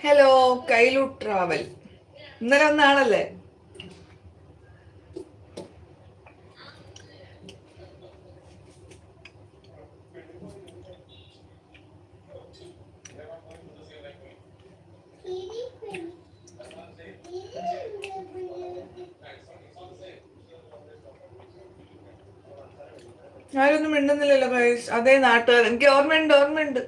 Hello കൈലു travel ഇന്നലെ ഒന്നാണല്ലേ ആരൊന്നും മിണ്ടുന്നില്ലല്ലോ അതേ നാട്ടുകാർ. എനിക്ക് ഓർമ്മയുണ്ട് ഓർമ്മയുണ്ട്.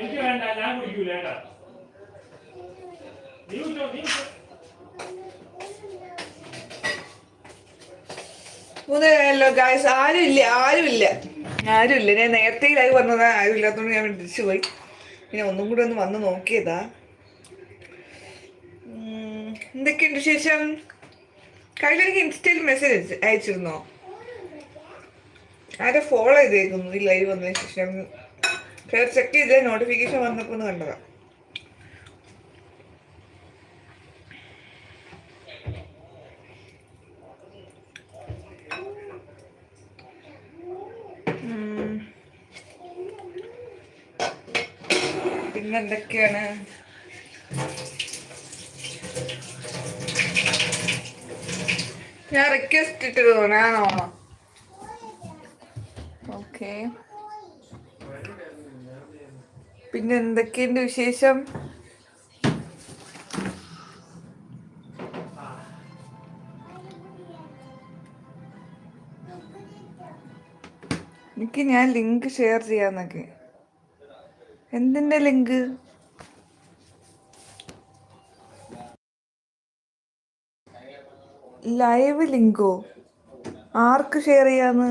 എനിക്ക് വേണ്ട ഞാൻ കുടിക്കൂല കേട്ടാ. നീ കുറ്റോ നീ. മൂന്നല്ലോ ഗായ്സ് ആരും ഇല്ല ആരും ഇല്ല. ആരും ഇല്ല. ഞാൻ നേരത്തെ ലൈവ് വന്നതാ. ആരും ഇല്ലാത്തതുകൊണ്ട് ഞാൻ തിരിച്ചു പോയി. പിന്നെ ഒന്നും കൂടെ ഒന്ന് വന്ന് നോക്കിയതാ. എന്തൊക്കെയുണ്ട് ശേഷം കയ്യിലെനിക്ക് ഇൻസ്റ്റയിൽ മെസ്സേജ് അയച്ചിരുന്നോ? ആരെ ഫോളോ ചെയ്തേക്കുന്നു ഈ ലൈവ് വന്നതിന് ശേഷം. കയറി ചെക്ക് ചെയ്ത് നോട്ടിഫിക്കേഷൻ വന്നപ്പോൾ ഒന്ന് കണ്ടതാ പിന്നെന്തൊക്കെയാണ്? ഞാൻ റിക്വസ്റ്റ് ഇട്ടത് തോന്നാണോ ഓക്കെ പിന്നെ എന്തൊക്കെയുണ്ട് വിശേഷം? എനിക്ക് ഞാൻ ലിങ്ക് ഷെയർ ചെയ്യാന്നൊക്കെ. എന്തിന്റെ ലിങ്ക്? ലൈവ് ലിങ്കോ? ആർക്ക് ഷെയർ ചെയ്യാന്ന്?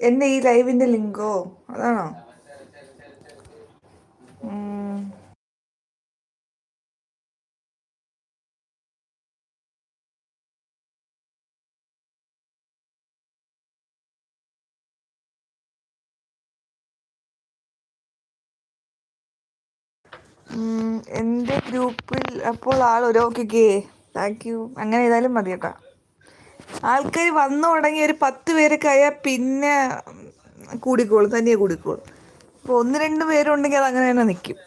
എന്നെ ഈ ലൈവിന്റെ ലിങ്കോ? അതാണോ? എന്റെ ഗ്രൂപ്പിൽ അപ്പോൾ ആൾ ഒരു ഓക്കെ താങ്ക് യു. അങ്ങനെ ചെയ്താലും മതി കേട്ടോ ആൾക്കാർ വന്നു തുടങ്ങി ഒരു പത്ത് പേരൊക്കെ ആയാൽ പിന്നെ കൂടിക്കോളും തനിയെ കൂടിക്കോളും. അപ്പോൾ ഒന്ന് രണ്ട് പേരുണ്ടെങ്കിൽ അത് അങ്ങനെ തന്നെ നിൽക്കും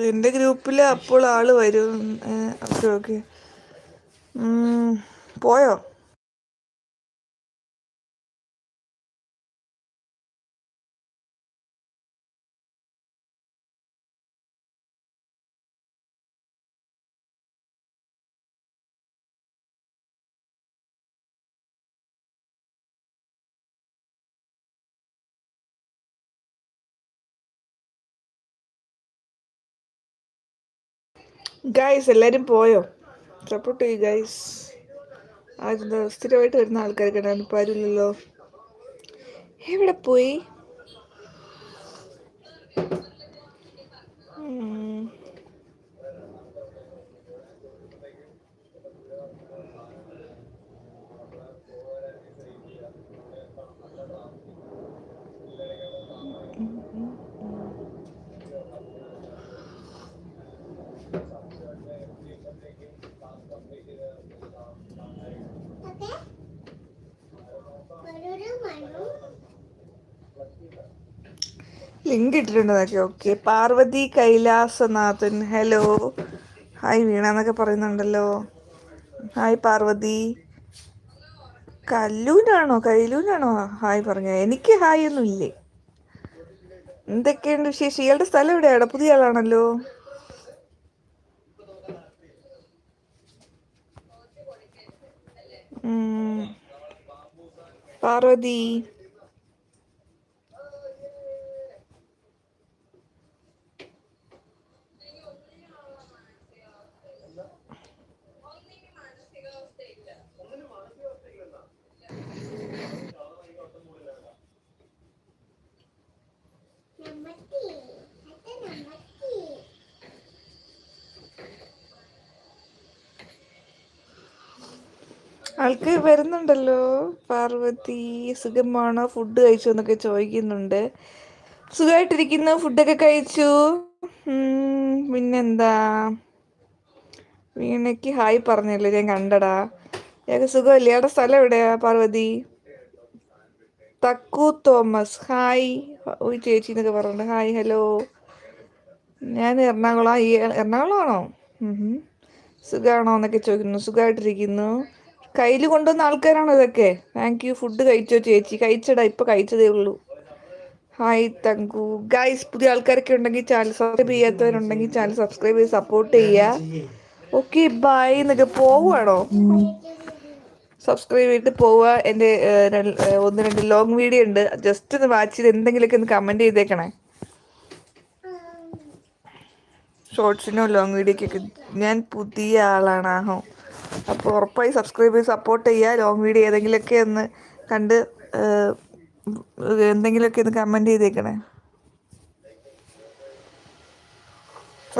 എന്റെ ഗ്രൂപ്പിൽ അപ്പോൾ ആൾ വരും. Okay okay. പോയോ? ഗൈസ് എല്ലാവരും പോയോ? സപ്പോർട്ട് ചെയ്യൂ ഗൈസ് ആരും സ്ഥിരമായിട്ട് വരുന്ന ആൾക്കാരൊക്കെ ഇപ്പം ആരുമില്ലല്ലോ. എവിടെ പോയി? Link ഇട്ടിട്ടുണ്ടതൊക്കെ okay Parvathi Kailasanathan. Hello hi Veena എന്നൊക്കെ പറയുന്നുണ്ടല്ലോ. ഹായ് പാർവതി. കല്ലൂനാണോ? കൈലൂനാണോ? ഹായ് പറഞ്ഞ. എനിക്ക് ഹായ് ഒന്നും ഇല്ലേ? എന്തൊക്കെയുണ്ട് വിശേഷം? ഇയാളുടെ സ്ഥലം എവിടെയാടാ? പുതിയ ആളാണല്ലോ. പാർവതി. ആൾക്ക് വരുന്നുണ്ടല്ലോ പാർവതി സുഖമാണോ? ഫുഡ് കഴിച്ചു എന്നൊക്കെ ചോദിക്കുന്നുണ്ട്. സുഖമായിട്ടിരിക്കുന്നു ഫുഡൊക്കെ കഴിച്ചു. പിന്നെന്താ? വീണയ്ക്ക് ഹായ് പറഞ്ഞല്ലോ ഞാൻ കണ്ടടാ. ഏക സുഖമല്ലേ? അവിടെ സ്ഥലം എവിടെയാ പാർവതി? തക്കു തോമസ് ഹായ്. ഒരു ചേച്ചി എന്നൊക്കെ പറഞ്ഞു ഹായ് ഹലോ. ഞാൻ എറണാകുളം ഈ എറണാകുളമാണോ? സുഖമാണോ എന്നൊക്കെ ചോദിക്കുന്നു. സുഖമായിട്ടിരിക്കുന്നു കയ്യിൽ കൊണ്ടുവന്ന ആൾക്കാരാണ് ഇതൊക്കെ. താങ്ക് യു ഫുഡ് കഴിച്ചോ ചേച്ചി? കഴിച്ചടാ ഇപ്പൊ കഴിച്ചതേ ഉള്ളൂ. ഹായ് തങ്കു ഗൈസ് പുതിയ ആൾക്കാരൊക്കെ ഉണ്ടെങ്കിൽ ചാനൽ സബ്സ്ക്രൈബ് ചെയ്യാത്തവരുണ്ടെങ്കിൽ ചാനൽ സബ്സ്ക്രൈബ് ചെയ്ത് സപ്പോർട്ട് ചെയ്യുക ഓക്കെ ബൈ എന്നൊക്കെ പോവുകയാണോ സബ്സ്ക്രൈബ് ചെയ്തിട്ട് പോവുക. എന്റെ ഒന്ന് രണ്ട് ലോങ് വീഡിയോ ഉണ്ട്. ജസ്റ്റ് ഒന്ന് വാച്ച് ചെയ്ത് എന്തെങ്കിലുമൊക്കെ ഒന്ന് കമന്റ് ചെയ്തേക്കണേ. ഷോർട്സിനോ ലോങ് വീഡിയോക്കൊക്കെ ഞാൻ പുതിയ ആളാണ്. ആഹോ. അപ്പോൾ ഉറപ്പായി സബ്സ്ക്രൈബ് ചെയ്ത് സപ്പോർട്ട് ചെയ്യുക ലോങ് വീഡിയോ ഏതെങ്കിലുമൊക്കെ ഒന്ന് കണ്ട് എന്തെങ്കിലുമൊക്കെ ഒന്ന് കമന്റ് ചെയ്തേക്കണേ.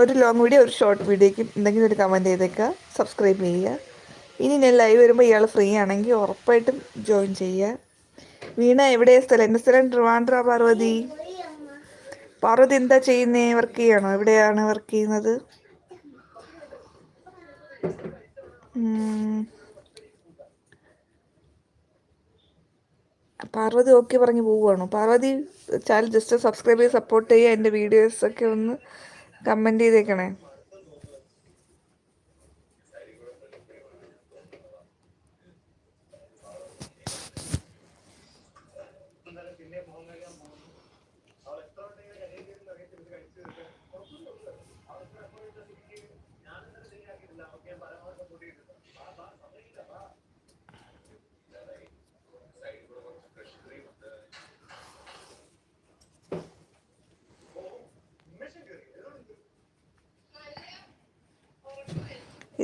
ഒരു ലോങ് വീഡിയോ ഒരു ഷോർട്ട് വീഡിയോയ്ക്ക് എന്തെങ്കിലും ഒരു കമന്റ് ചെയ്തേക്കുക സബ്സ്ക്രൈബ് ചെയ്യുക ഇനി ഞാൻ ലൈവ് വരുമ്പോൾ ഇയാൾ ഫ്രീ ആണെങ്കിൽ ഉറപ്പായിട്ടും ജോയിൻ ചെയ്യുക വീണ എവിടെയാ സ്ഥലം എന്റെ സ്ഥലം ട്രിവാൻഡ്ര പാർവതി. പാർവതി എന്താ ചെയ്യുന്നേ? വർക്ക് ചെയ്യണോ എവിടെയാണ് വർക്ക് ചെയ്യുന്നത്? പാർവതി ഓക്കെ പറഞ്ഞ് പോവുകയാണോ? പാർവതി ചാനൽ ജസ്റ്റ് സബ്സ്ക്രൈബ് ചെയ്ത് സപ്പോർട്ട് ചെയ്യുക. എന്റെ വീഡിയോസൊക്കെ ഒന്ന് കമന്റ് ചെയ്തേക്കണേ.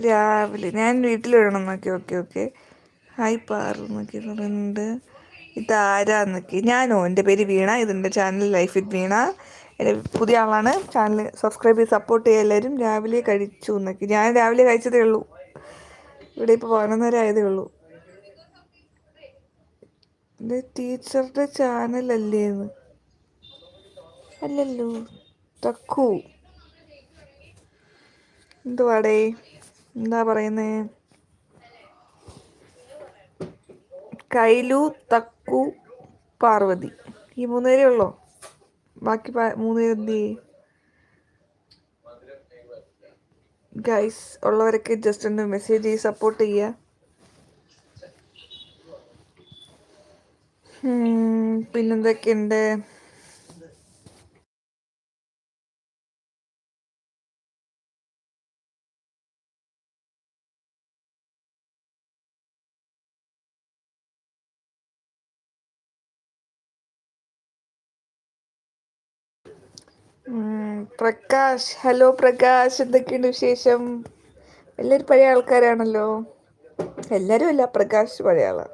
രാവിലെ ഞാൻ വീട്ടിൽ വരണം എന്നൊക്കെ ഓക്കെ ഓക്കെ. ഹായ് പാറു എന്നൊക്കെ പറയുന്നുണ്ട്. ഇതാരാന്നൊക്കെ ഞാനോ? എന്റെ പേര് വീണ. ഇതെന്റെ ചാനൽ ലൈഫ് വിത്ത് വീണ. എന്റെ പുതിയ ആളാണ്. ചാനൽ സബ്സ്ക്രൈബ് ചെയ്ത് സപ്പോർട്ട് ചെയ്യുക എല്ലാവരും. രാവിലെ കഴിച്ചു എന്നൊക്കെ. ഞാൻ രാവിലെ കഴിച്ചതേ ഉള്ളൂ. ഇവിടെ ഇപ്പോൾ പതിനൊന്നര ആയതേ ഉള്ളൂ. എന്റെ ടീച്ചറുടെ ചാനലല്ലേ എന്ന്. അല്ലല്ലോ. തക്കു. എന്തുവാടേ? എന്താ പറയുന്നേ? കൈലു തക്കു പാർവതി. ഈ മൂന്നുപേരേ ഉള്ളോ? ബാക്കി മൂന്നുപേര് എന്ത് ചെയ്യും? ഗൈസ് ഉള്ളവരൊക്കെ ജസ്റ്റ് ഒന്ന് മെസ്സേജ് ചെയ്ത് സപ്പോർട്ട് ചെയ്യുക പിന്നെന്തൊക്കെയുണ്ട്? പ്രകാശ് ഹലോ പ്രകാശ് എന്തൊക്കെയുണ്ട് വിശേഷം? എല്ലാവരും പഴയ ആൾക്കാരാണല്ലോ? എല്ലാവരും അല്ല പ്രകാശ് പഴയ ആളാണ്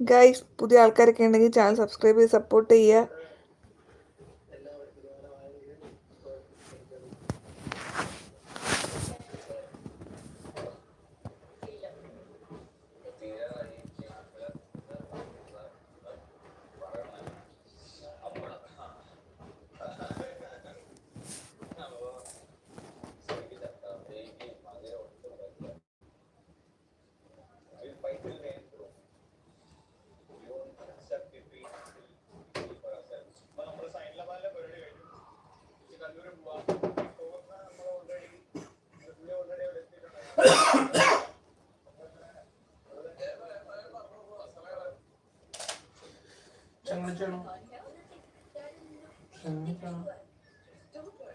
ഗൈസ് പുതിയ ആൾക്കാരൊക്കെ ഉണ്ടെങ്കിൽ ചാനൽ സബ്സ്ക്രൈബ് ചെയ്ത് സപ്പോർട്ട് ചെയ്യുക.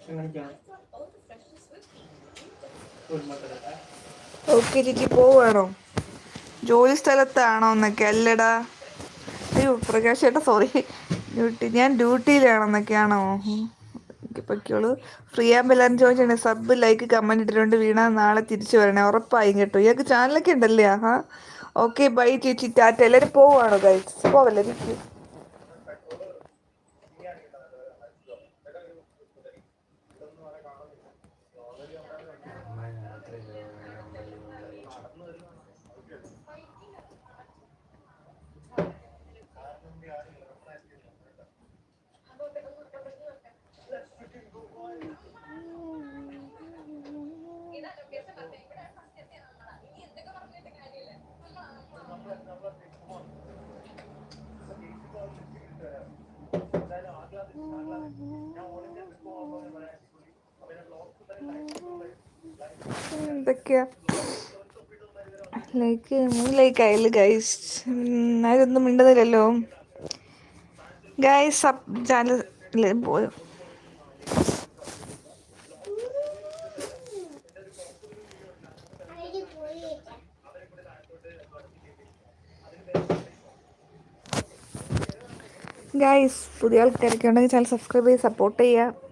ചങ്ങണിച്ചാണോ ഒരു മക്കളെ ഓക്കെ ചേച്ചി പോവുകയാണോ? ജോലി സ്ഥലത്താണോ എന്നൊക്കെ? അല്ലടാ. അയ്യോ പ്രകാശ് ചേട്ടാ സോറി ഡ്യൂട്ടി ഞാൻ ഡ്യൂട്ടിയിലാണെന്നൊക്കെയാണോ? ഇപ്പൊക്കെയുള്ളൂ ഫ്രീ ആകുമ്പോൾ എല്ലാവരും ചോദിച്ചാണ് സബ് ലൈക്ക് കമന്റ് ഇട്ടിട്ടുണ്ട്. വീണ നാളെ തിരിച്ചു വരണേ. ഉറപ്പായി കേട്ടോ. ഇയാൾക്ക് ചാനലൊക്കെ ഉണ്ടല്ലേ? ആ ഓക്കെ ബൈ ചേച്ചി. ടാറ്റ. എല്ലാവരും പോവാണോ ഗൈസ് പോവല്ലേ? 那个 എന്തൊക്കെയാ? ലൈക്ക് ലൈക്ക് ആയില്ല ഗൈസ് ആരൊന്നും മിണ്ടുന്നില്ലല്ലോ. ഗൈസ് സബ് ചാനൽ പോയോ? ഗൈസ് പുതിയ ആൾക്കാരൊക്കെ ഉണ്ടെങ്കിൽ ചാനൽ സബ്സ്ക്രൈബ് ചെയ്ത് സപ്പോർട്ട് ചെയ്യുക.